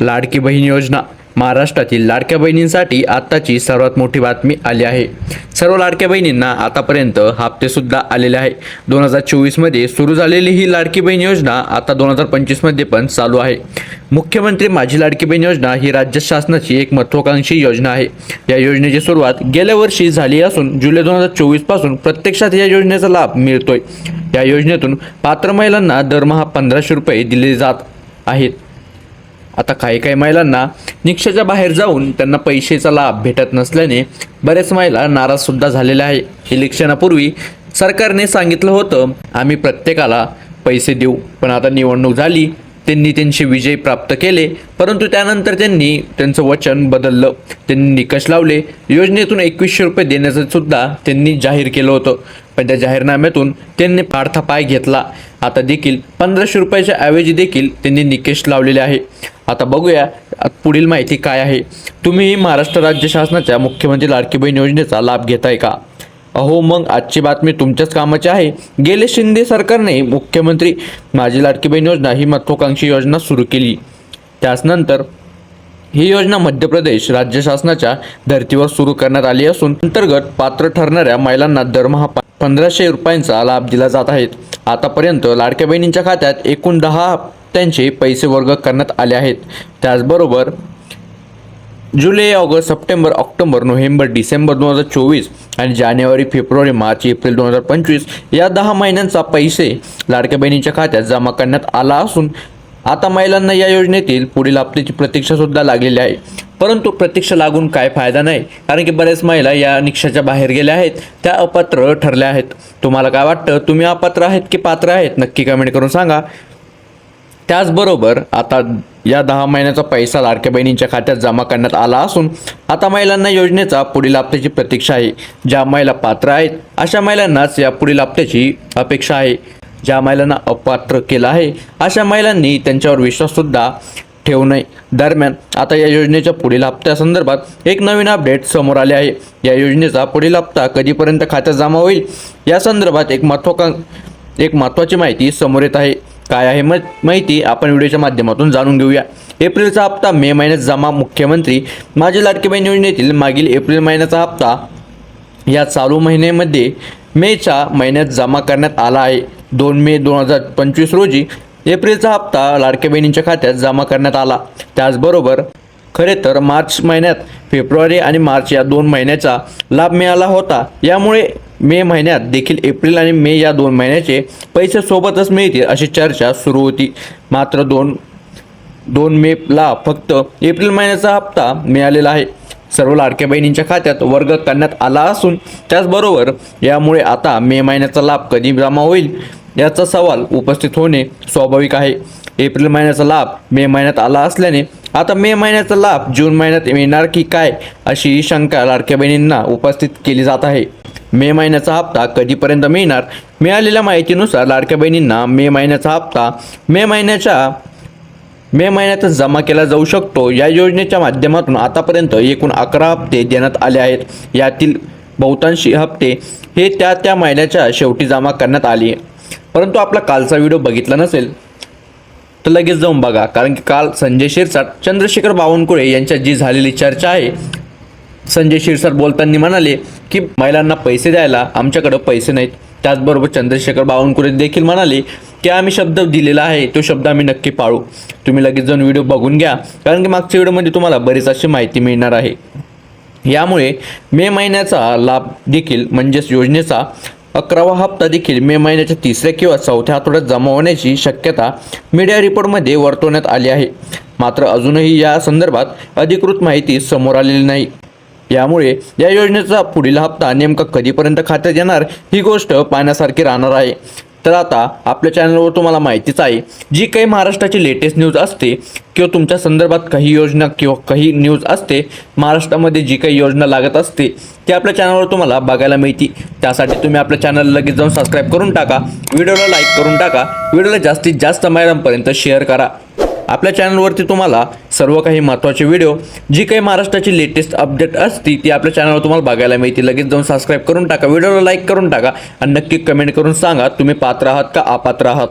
लाडकी बहीण योजना. महाराष्ट्रातील लाडक्या बहिणींसाठी आत्ताची सर्वात मोठी बातमी आली आहे. सर्व लाडक्या बहिणींना आतापर्यंत हप्तेसुद्धा आलेले आहे. दोन हजार चोवीसमध्ये सुरू झालेली ही लाडकी बहीण योजना आता दोन हजार पंचवीसमध्ये पण चालू आहे. मुख्यमंत्री माझी लाडकी बहीण योजना ही राज्य शासनाची एक महत्त्वाकांक्षी योजना आहे. या योजनेची सुरुवात गेल्या वर्षी झाली असून जुलै दोन हजार चोवीसपासून प्रत्यक्षात या योजनेचा लाभ मिळतोय. या योजनेतून पात्र महिलांना दरमहा पंधराशे रुपये दिले जात आहेत. आता काही काही महिलांना निक्षाच्या बाहेर जाऊन त्यांना पैशाचा लाभ भेटत नसल्याने बरेच महिला नाराजसुद्धा झालेल्या आहे. इलेक्शनापूर्वी सरकारने सांगितलं होतं आम्ही प्रत्येकाला पैसे देऊ पण आता निवडणूक झाली त्यांनी त्यांचे विजय प्राप्त केले परंतु त्यानंतर त्यांनी त्यांचं वचन बदललं त्यांनी निकष लावले योजनेतून एकवीसशे रुपये देण्याचं सुद्धा त्यांनी जाहीर केलं होतं. पण त्या जाहीरनाम्यातून त्यांनी फारथा पाय घेतला. आता देखील पंधराशे रुपयाच्या ऐवजी देखील त्यांनी निकष लावलेले आहे. आता बघूया पुढील माहिती काय आहे. तुम्ही महाराष्ट्र राज्य शासनाच्या मुख्यमंत्री लाडकी बहीण योजनेचा लाभ घेताय का? अहो मग आजची बातमी तुमच्याच कामाची आहे. गेले शिंदे सरकारने मुख्यमंत्री माझी लाडकी बहीण योजना ही महत्त्वाकांक्षी योजना सुरू केली. त्याचनंतर ही योजना मध्य प्रदेश राज्य शासनाच्या धर्तीवर सुरू करण्यात आली असून अंतर्गत पात्र ठरणाऱ्या महिलांना दरमहा पंधराशे रुपयांचा लाभ दिला जात आहे. आतापर्यंत लाडक्या बहिणींच्या खात्यात एकूण दहा हप्त्यांचे पैसे वर्ग करण्यात आले आहेत. त्याचबरोबर जुलै August September October November December दोन हजार चोवीस आणि जानेवारी फेब्रुवारी मार्च एप्रिल दोन हजार पंचवीस या दहा महिन्यांचा पैसे लाडक्या बहिणींच्या खात्यात जमा करण्यात आला असून आता महिलांना या योजनेतील पुढील हप्त्याची प्रतीक्षा सुद्धा लागलेली आहे. परंतु प्रतीक्षा लागून काय फायदा नाही. कारण की बऱ्याच महिला या निक्षाच्या बाहेर गेल्या आहेत त्या अपात्र ठरल्या आहेत. तुम्हाला काय वाटतं? तुम्ही अपात्र आहेत की पात्र आहेत? नक्की कमेंट करून सांगा. त्याचबरोबर आता या दहा महिन्याचा पैसा लाडक्या बहिणींच्या खात्यात जमा करण्यात आला असून आता महिलांना योजनेचा पुढील हप्त्याची प्रतीक्षा आहे. ज्या महिला पात्र आहेत अशा महिलांनाच या पुढील हप्त्याची अपेक्षा आहे. ज्या महिलांना अपात्र केलं आहे अशा महिलांनी त्यांच्यावर विश्वाससुद्धा ठेवू नये. दरम्यान आता या योजनेच्या पुढील हप्त्यासंदर्भात एक नवीन अपडेट समोर आले आहे. या योजनेचा पुढील हप्ता कधीपर्यंत खात्यात जमा होईल? या संदर्भात एक महत्त्वाकां एक महत्त्वाची माहिती समोर येत आहे. काय आहे म माहिती आपण व्हिडिओच्या माध्यमातून जाणून घेऊया. एप्रिलचा हप्ता मे महिन्यात जमा मुख्यमंत्री माझी लाडकी बहीण योजनेतील मागील एप्रिल महिन्याचा हप्ता या चालू महिन्यामध्ये मेच्या महिन्यात जमा करण्यात आला आहे. दोन मे दोन हजार पंचवीस रोजी एप्रिलचा हप्ता लाडक्या बहिणींच्या खात्यात जमा करण्यात आला. त्याचबरोबर खरे तर मार्च महिन्यात फेब्रुवारी आणि मार्च या दोन महिन्याचा लाभ मिळाला होता. यामुळे मे महिन्यात देखील एप्रिल आणि मे या दोन महिन्याचे पैसे सोबतच मिळतील अशी चर्चा सुरू होती. मात्र दोन दोन मेला फक्त एप्रिल महिन्याचा हप्ता मिळालेला आहे. सर्व लाडक्या बहिणींच्या खात्यात वर्ग करण्यात आला असून त्याचबरोबर यामुळे आता मे महिन्याचा लाभ कधी जमा होईल? याचा सवाल उपस्थित होणे स्वाभाविक आहे. एप्रिल महिन्याचा लाभ मे महिन्यात आला असल्याने आता मे महिन्याचा लाभ जून महिन्यात मिळणार की काय अशी शंका लाडक्या बहिणींना उपस्थित केली जात आहे. मे महिन्याचा हप्ता कधीपर्यंत मिळणार मिळालेल्या माहितीनुसार लाडक्या बहिणींना मे महिन्याचा हप्ता मे महिन्याच्या मे महिन्यातच जमा केला जाऊ शकतो. या योजनेच्या माध्यमातून आतापर्यंत एकूण अकरा हप्ते देण्यात आले आहेत. यातील बहुतांशी हप्ते हे त्या त्या महिन्याच्या शेवटी जमा करण्यात आले. परंतु आपला कालचा व्हिडिओ बघितला नसेल तर लगेच जाऊन बघा. कारण की काल संजय शिरसाट चंद्रशेखर बावनकुळे यांच्यात जी झालेली चर्चा आहे संजय शिरसाट बोलताना म्हणाले की महिलांना पैसे द्यायला आमच्याकडं पैसे नाहीत. त्याचबरोबर चंद्रशेखर बावनकुळे देखील म्हणाले की आम्ही शब्द दिलेला आहे तो शब्द आम्ही नक्की पाळू. तुम्ही लगेच जाऊन व्हिडिओ बघून घ्या. कारण की मागच्या व्हिडिओमध्ये तुम्हाला बरीच अशी माहिती मिळणार आहे. यामुळे मे महिन्याचा लाभ देखील म्हणजेच योजनेचा अकरावा हप्ता देखील मे महिन्याच्या तिसऱ्या किंवा चौथ्या आठवड्यात जमा होण्याची शक्यता मीडिया रिपोर्टमध्ये वर्तवण्यात आली आहे. मात्र अजूनही या संदर्भात अधिकृत माहिती समोर आलेली नाही. यामुळे या योजनेचा पुढील हप्ता नेमका कधीपर्यंत खात्यात येणार ही गोष्ट पाहण्यासारखी राहणार आहे. तर आता आपल्या चॅनलवर तुम्हाला माहितीच आहे जी काही महाराष्ट्राची लेटेस्ट न्यूज असते किंवा तुमच्या संदर्भात काही योजना किंवा काही न्यूज असते महाराष्ट्रामध्ये जी काही योजना लागत असते ती आपल्या चॅनलवर तुम्हाला बघायला मिळते त्यासाठी तुम्ही आपल्या चॅनल लगेच जाऊन सबस्क्राईब करून टाका व्हिडिओला लाईक करून टाका व्हिडिओला जास्तीत जास्त महिलांपर्यंत शेअर करा. आपल्या चॅनलवरती तुम्हाला सर्व काही महत्त्वाचे व्हिडिओ जी काही महाराष्ट्राची लेटेस्ट अपडेट असती ती आपल्या चॅनलवर तुम्हाला बघायला मिळते. लगेच जाऊन सबस्क्राईब करून टाका. व्हिडिओला लाईक करून टाका. आणि नक्की कमेंट करून सांगा तुम्ही पात्र आहात का अपात्र आहात?